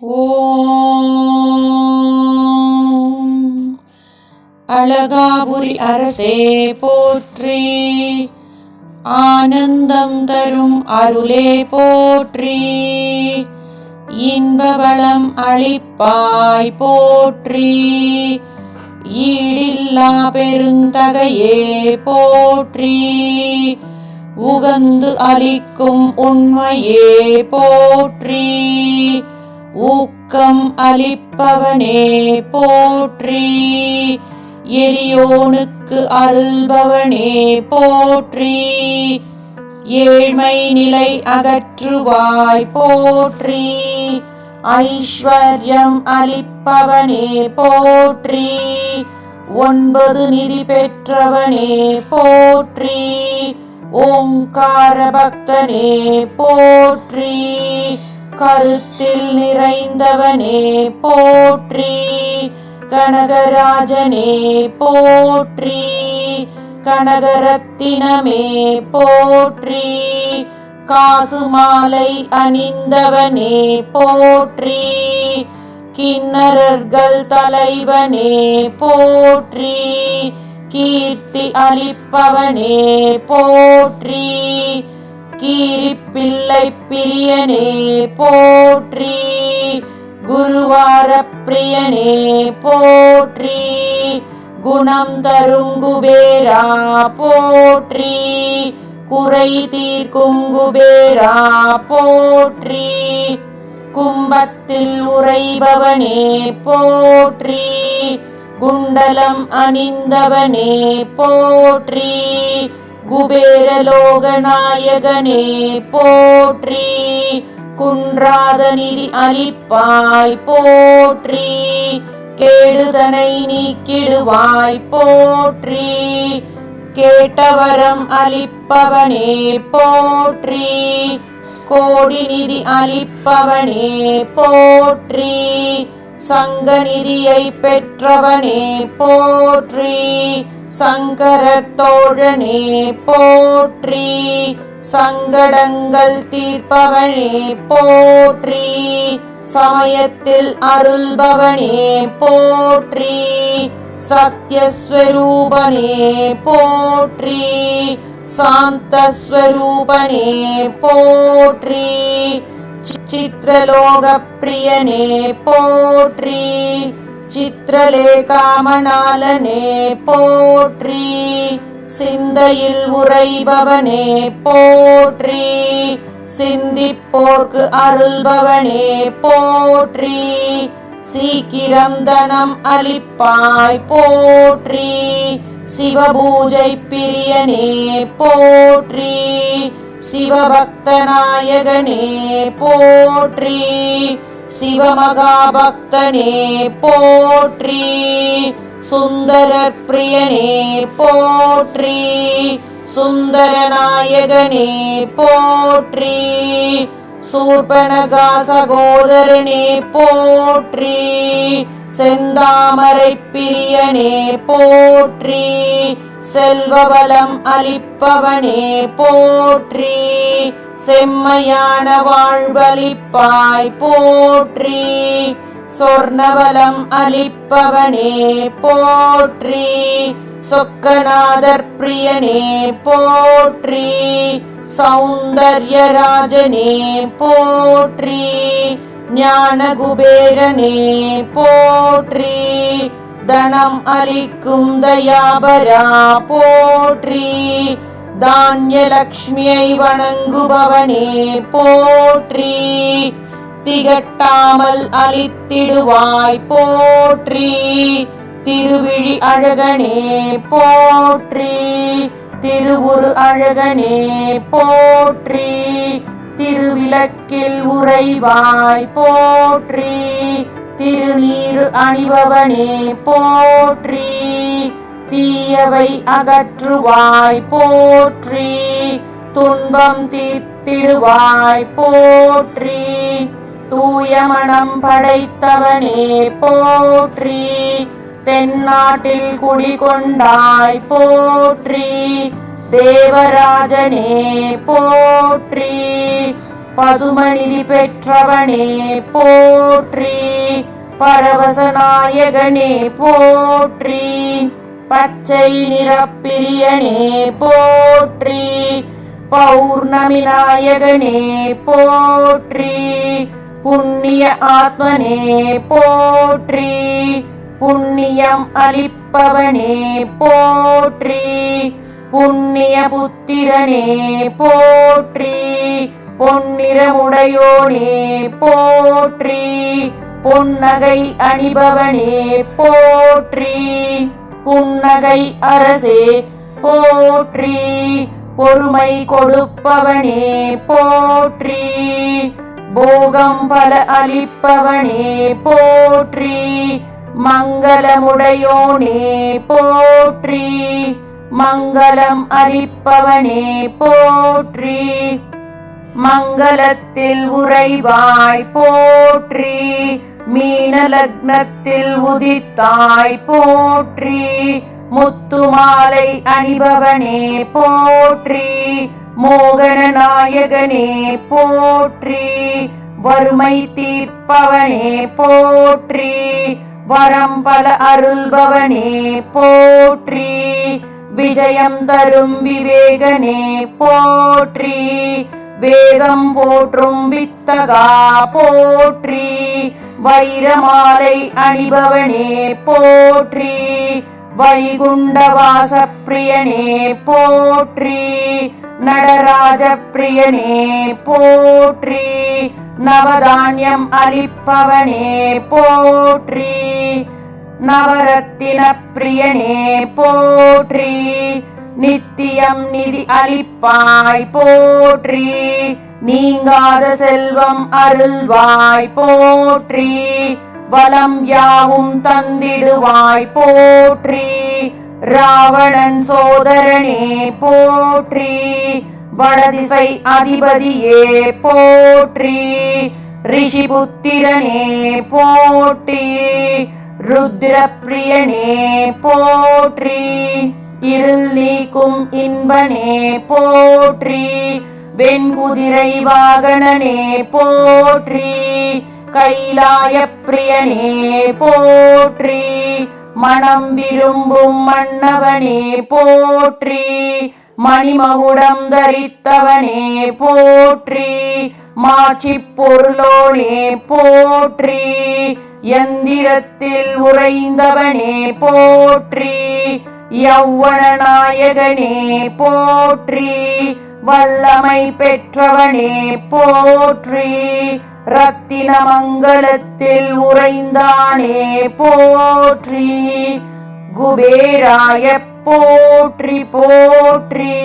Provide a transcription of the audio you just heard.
ஓம். அழகாபுரி அரசே போற்றி. ஆனந்தம் தரும் அருளே போற்றி. இன்பவளம் அளிப்பாய் போற்றி. ஈடில்லா பெருந்தகையே போற்றி. உகந்து அளிக்கும் உண்மையே போற்றி. ஊக்கம் அளிப்பவனே போற்றி. எரியோனுக்கு அருள்பவனே போற்றி. ஏழ்மை நிலை அகற்றுவாய் போற்றி. ஐஸ்வர்யம் அளிப்பவனே போற்றி. ஒன்பது நிதி பெற்றவனே போற்றி. ஓங்கார பக்தனே போற்றி. கருத்தில் நிறைந்தவனே போற்றி. கனகராஜனே போற்றி. கனகரத்தினமே போற்றி. காசு மாலை அணிந்தவனே போற்றி. கிண்ணறர்கள் தலைவனே போற்றி. கீர்த்தி அளிப்பவனே போற்றி. கீரிப்பிள்ளை பிரியனே போற்றி. குருவார பிரியனே போற்றி. குணம் தரும் குபேரா போற்றி. குறை தீர்க்கும் குபேரா போற்றி. கும்பத்தில் உறைபவனே போற்றி. குண்டலம் அணிந்தவனே போற்றி. குபேரலோகநாயகனே போற்றி. குன்றாத நிதி அளிப்பாய் போற்றி. கேடுதனை நீக்கிடுவாய் போற்றி. கேட்டவரம் அளிப்பவனே போற்றி. கோடி நிதி அளிப்பவனே போற்றி. சங்க நிதியை பெற்றவனே போற்றி சங்கரர் தோழனே போற்றி சங்கடங்கள் தீர்ப்பவனே போற்றி சமயத்தில் அருள்பவனே போற்றி சத்யஸ்வரூபனே போற்றி சாந்தஸ்வரூபனே போற்றி சித்திரலோக பிரியனே போற்றி சித்திரலேகாமணாலனே போற்றி சிந்தையில் உரைபவனே போற்றி சிந்திப்போர்க்கு அருள்பவனே போற்றி சீக்கிரம் தனம் அளிப்பாய் போற்றி சிவபூஜை பிரியனே போற்றி சிவபக்தநாயகனே போற்றி. சிவமகாபக்தனே போற்றி. சுந்தரர் பிரியனே போற்றி. சுந்தரநாயகனே போற்றி. சூர்பனகா சகோதரனே போற்றி செந்தாமரை பிரியனே போற்றி செல்வவலம் அளிப்பவனே போற்றி செம்மையான வாழ்வளிப்பாய் போற்றி சொர்ணவலம் அளிப்பவனே போற்றி. சொக்கநாதர் பிரியனே போற்றி. சௌந்தர்யராஜனே போற்றி. ஞானகுபேரனே போற்றி. தனம் அளிக்கும் தயாபரா போற்றி. தானியலக்ஷ்மியை வணங்குபவனே போற்றி. திகட்டாமல் அளித்திடுவாய் போற்றி. திருவிழி அழகனே போற்றி. திருவுரு அழகனே போற்றி. திருவிளக்கில் உறைவாய் போற்றி. திருநீர் அணிபவனே போற்றி. தீயவை அகற்றுவாய் போற்றி. துன்பம் தீர்த்திடுவாய் போற்றி. தூய மனம் படைத்தவனே போற்றி. தென்னாட்டில் குடிகொண்டாய் போற்றி. தேவராஜனே போற்றி. பதுமநிதி பெற்றவனே போற்றி. பரவசநாயகனே போற்றி. பச்சை நிறப்பிரியனே போற்றி. பௌர்ணமி நாயகனே போற்றி. புண்ணிய ஆத்மனே போற்றி. புண்ணியம் அளிப்பவனே போற்றி. புண்ணிய புத்திரனே போற்றி. பொன்னிறமுடையோனே போற்றி. பொன்னகை அணிபவனே போற்றி. புன்னகை அரசே போற்றி. பொறுமை கொடுப்பவனே போற்றி. போகம் பல அளிப்பவனே போற்றி மங்களமுடையோனே போற்றி மங்களம் அளிப்பவனே போற்றி மங்களத்தில் உறைவாய் போற்றி மீன லக்னத்தில் உதித்தாய் போற்றி முத்து மாலை அணிபவனே போற்றி மோகன நாயகனே போற்றி வறுமை தீர்ப்பவனே போற்றி வரம் பல அருள்பவனே போற்றி விஜயம் தரும் விவேகனே போற்றி வேதம் போற்றும் வித்தகா போற்றி வைரமாலை அணிபவனே போற்றி வைகுண்டவாச பிரியனே போற்றி நடராஜ பிரியனே போற்றி நவதானியம் அளிப்பவனே போற்றி நவரத்தின பிரியனே போற்றி நித்தியம் நிதி அளிப்பாய் போற்றி நீங்காத செல்வம் அருள்வாய் போற்றி வலம் யாவும் தந்திடுவாய் போற்றி. ராவணன் சோதரனே போற்றி. வடதிசை அதிபதியே போற்றி. ரிஷி புத்திரனே போற்றி. ருத்ரப்பிரியனே போற்றி. இருள் நீக்கும் இன்பனே போற்றி. வெண்குதிரை வாகனனே போற்றி. கைலாய பிரியனே போற்றி. மனம் விரும்பும் மன்னவனே போற்றி. மணிமகுடம் தரித்தவனே போற்றி. மாட்சி பொருளோனே போற்றி. எந்திரத்தில் உறைந்தவனே போற்றி. யௌவன நாயகனே போற்றி. வல்லமை பெற்றவனே போற்றி. ரத்தின மங்கலத்தில் உறைந்தானே போற்றி குபேராய போற்றி போற்றி.